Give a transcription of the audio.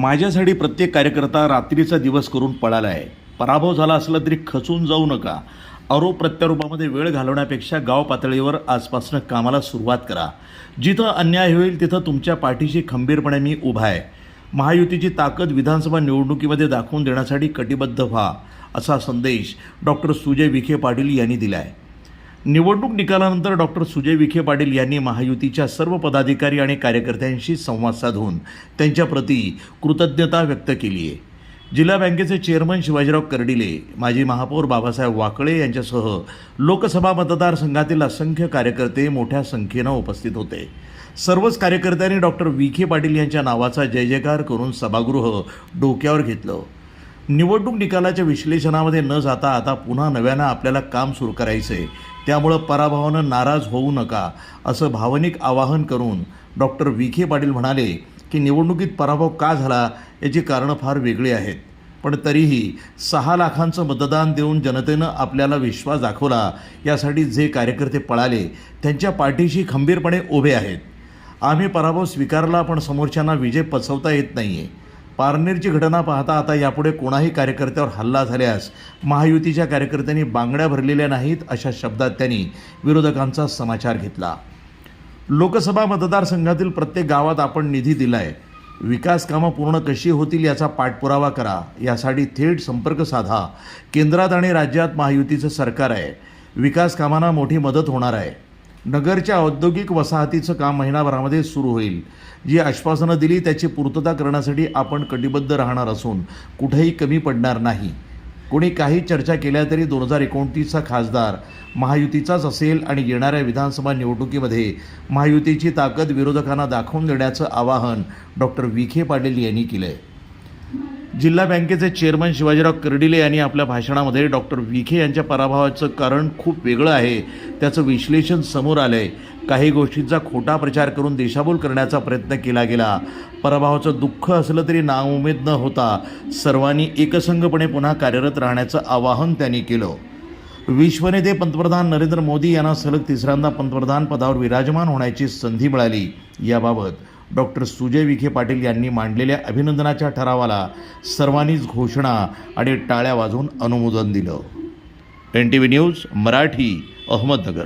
माझ्यासाठी प्रत्येक कार्यकर्ता रात्रीचा दिवस करून पळाला आहे. पराभव झाला असला तरी खचून जाऊ नका. आरोप प्रत्यारोपामध्ये वेळ घालवण्यापेक्षा गाव पातळीवर आजपासून कामाला सुरुवात करा. जिथं अन्याय होईल तिथं तुमच्या पाठीशी खंबीरपणे मी उभा आहे. महायुतीची ताकद विधानसभा निवडणुकीमध्ये दाखवून देण्यासाठी कटिबद्ध व्हा असा संदेश डॉक्टर सुजय विखे पाटील यांनी दिला आहे निवडणूक निकालानंतर डॉक्टर सुजय विखे पाटील यांनी महायुतीच्या सर्व पदाधिकारी आणि कार्यकर्त्यांशी संवाद साधून त्यांच्याप्रती कृतज्ञता व्यक्त केली आहे. जिल्हा बँकेचे चेअरमन शिवाजीराव कर्डिले माजी महापौर बाबासाहेब वाकळे यांच्यासह लोकसभा मतदारसंघातील असंख्य कार्यकर्ते मोठ्या संख्येनं उपस्थित होते. सर्वच कार्यकर्त्यांनी डॉक्टर विखे पाटील यांच्या नावाचा जय जयकार करून सभागृह डोक्यावर घेतलं. निवडणूक निकालाच्या विश्लेषणामध्ये न जाता आता पुन्हा नव्यानं आपल्याला काम सुरू करायचं आहे त्यामुळं पराभवानं नाराज होऊ नका असं भावनिक आवाहन करून डॉक्टर विखे पाटील म्हणाले की निवडणुकीत पराभव का झाला याची कारणं फार वेगळी आहेत. पण तरीही सहा लाखांचं मतदान देऊन जनतेनं आपल्याला विश्वास दाखवला यासाठी जे कार्यकर्ते पळाले त्यांच्या पाठीशी खंबीरपणे उभे आहेत. आम्ही पराभव स्वीकारला पण समोरच्यांना विजय पचवता येत नाही आहे पारनेरची घटना पाहता आता यापुढे कोणाही कार्यकर्त्यावर हल्ला झाल्यास महायुतीच्या कार्यकर्त्यांनी बांगड्या भरलेल्या नाहीत अशा शब्दात त्यांनी विरोधकांचा समाचार घेतला. लोकसभा मतदारसंघातील प्रत्येक गावात आपण निधी दिलाय. विकास कामं पूर्ण कशी होतील याचा पाठपुरावा करा. यासाठी थेट संपर्क साधा. केंद्रात आणि राज्यात महायुतीचं सरकार आहे. विकास कामांना मोठी मदत होणार आहे. नगरच्या औद्योगिक वसाहतीचं काम महिनाभरामध्ये सुरू होईल. जी आश्वासनं दिली त्याची पूर्तता करण्यासाठी आपण कटिबद्ध राहणार असून कुठेही कमी पडणार नाही. कोणी काही चर्चा केल्या तरी दोन हजार एकोणतीसचा खासदार महायुतीचाच असेल आणि येणाऱ्या विधानसभा निवडणुकीमध्ये महायुतीची ताकद विरोधकांना दाखवून देण्याचं आवाहन डॉक्टर विखे पाटील यांनी केलं आहे जिल्हा बँकेचे चेअरमन शिवाजीराव कर्डिले यांनी आपल्या भाषणामध्ये डॉक्टर विखे यांच्या पराभवाचं कारण खूप वेगळं आहे. त्याचं विश्लेषण समोर आलं आहे काही गोष्टींचा खोटा प्रचार करून दिशाभूल करण्याचा प्रयत्न केला गेला. पराभवाचं दुःख असलं तरी नाउमेद न होता सर्वांनी एकसंघपणे पुन्हा कार्यरत राहण्याचं आवाहन त्यांनी केलं. विश्वनेते पंतप्रधान नरेंद्र मोदी यांना सलग तिसऱ्यांदा पंतप्रधान पदावर विराजमान होण्याची संधी मिळाली. याबाबत डॉक्टर सुजय विखे पाटील यांनी मांडलेल्या अभिनंदनाच्या ठरावाला सर्वांनीच घोषणा आणि टाळ्या वाजवून अनुमोदन दिलं. N T V news Marathi Ahmednagar.